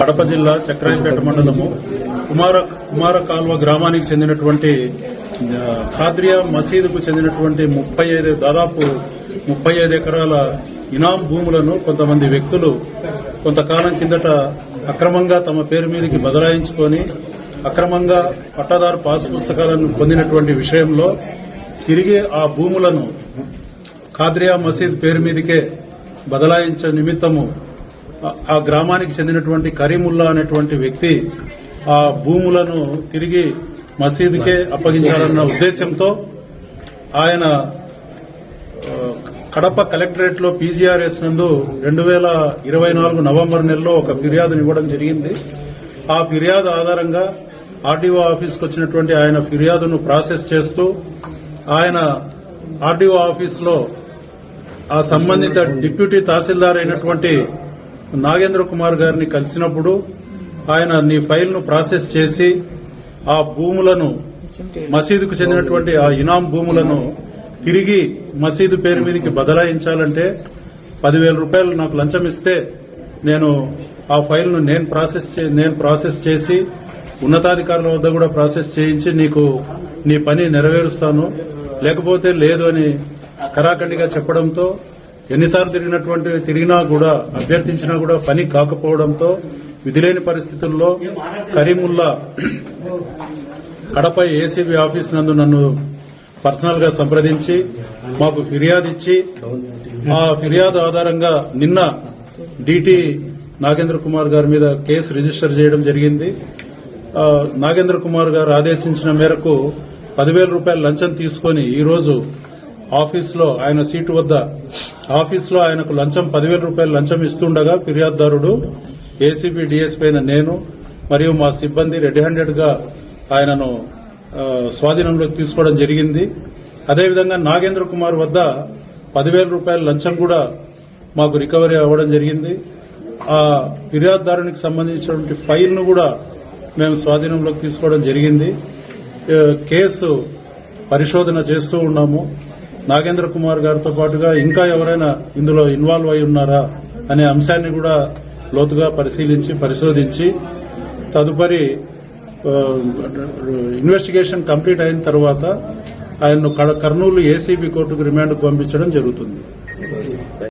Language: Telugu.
కడప జిల్లా చక్రాయపేట మండలము కుమార కుమార కాల్వ గ్రామానికి చెందినటువంటి ఖాద్రియా మసీదుకు చెందినటువంటి ముప్పై ఐదు దాదాపు ముప్పై ఐదు ఎకరాల ఇనాం భూములను కొంతమంది వ్యక్తులు కొంతకాలం కిందట అక్రమంగా తమ పేరు మీదకి బదలాయించుకొని అక్రమంగా పట్టాదారు పాస్ పుస్తకాలను పొందినటువంటి విషయంలో తిరిగి ఆ భూములను ఖాద్రియా మసీద్ పేరు మీదకే బదలాయించే నిమిత్తము ఆ- గ్రామానికి చెందినటువంటి కరీముల్లా అనేటువంటి వ్యక్తి ఆ భూములను తిరిగి మసీదుకే అప్పగించాలన్న ఉద్దేశంతో ఆయన కడప కలెక్టరేట్లో పీజీఆర్ఎస్ నందు రెండు వేల ఇరవై నాలుగు నవంబర్ నెలలో ఒక ఫిర్యాదును ఇవ్వడం జరిగింది. ఆ ఫిర్యాదు ఆధారంగా ఆర్డీఓ ఆఫీస్కి వచ్చినటువంటి ఆయన ఫిర్యాదును ప్రాసెస్ చేస్తూ ఆయన ఆర్డీఓ ఆఫీస్లో ఆ సంబంధిత డిప్యూటీ తహసీల్దార్ అయినటువంటి నాగేంద్ర కుమార్ గారిని కలిసినప్పుడు ఆయన నీ ఫైల్ను ప్రాసెస్ చేసి ఆ భూములను మసీదుకు చెందినటువంటి ఆ ఇనాం భూములను తిరిగి మసీదు పేరు మీదకి బదలాయించాలంటే పదివేల రూపాయలు నాకు లంచం ఇస్తే నేను ఆ ఫైల్ను నేను ప్రాసెస్ చే- నేను ప్రాసెస్ చేసి ఉన్నతాధికారుల వద్ద కూడా ప్రాసెస్ చేయించి నీకు నీ పని నెరవేరుస్తాను. లేకపోతే లేదు అని కరాఖండిగా చెప్పడంతో ఎన్నిసార్లు తిరిగినటువంటి తిరిగినా కూడా అభ్యర్థించినా కూడా పని కాకపోవడంతో విధిలేని పరిస్థితుల్లో కరీముల్లా కడప ఏసీబీ ఆఫీస్ నందు నన్ను పర్సనల్గా సంప్రదించి మాకు ఫిర్యాదు ఇచ్చి ఆ ఫిర్యాదు ఆధారంగా నిన్న డిటి నాగేంద్ర కుమార్ గారి మీద కేసు రిజిస్టర్ చేయడం జరిగింది. నాగేంద్ర కుమార్ గారు ఆదేశించిన మేరకు పదివేల రూపాయల లంచం తీసుకొని ఈ రోజు ఆఫీస్లో ఆయన సీటు వద్ద ఆఫీస్లో ఆయనకు లంచం పదివేల రూపాయలు లంచం ఇస్తుండగా ఫిర్యాదుదారుడు ఏసీబీ డిఎస్పీ అయిన నేను మరియు మా సిబ్బంది రెడ్ హ్యాండెడ్గా ఆయనను స్వాధీనంలోకి తీసుకోవడం జరిగింది. అదేవిధంగా నాగేంద్ర కుమార్ వద్ద పదివేల రూపాయల లంచం కూడా మాకు రికవరీ అవ్వడం జరిగింది. ఆ ఫిర్యాదుదారునికి సంబంధించినటువంటి ఫైల్ను కూడా మేము స్వాధీనంలోకి తీసుకోవడం జరిగింది. కేసు పరిశోధన చేస్తూ ఉన్నాము. నాగేంద్ర కుమార్ గారితో పాటుగా ఇంకా ఎవరైనా ఇందులో ఇన్వాల్వ్ అయి ఉన్నారా అనే అంశాన్ని కూడా లోతుగా పరిశీలించి పరిశోధించి తదుపరి ఇన్వెస్టిగేషన్ కంప్లీట్ అయిన తర్వాత ఆయన్ను కర్నూలు ఏసీబీ కోర్టుకు రిమాండ్కు పంపించడం జరుగుతుంది.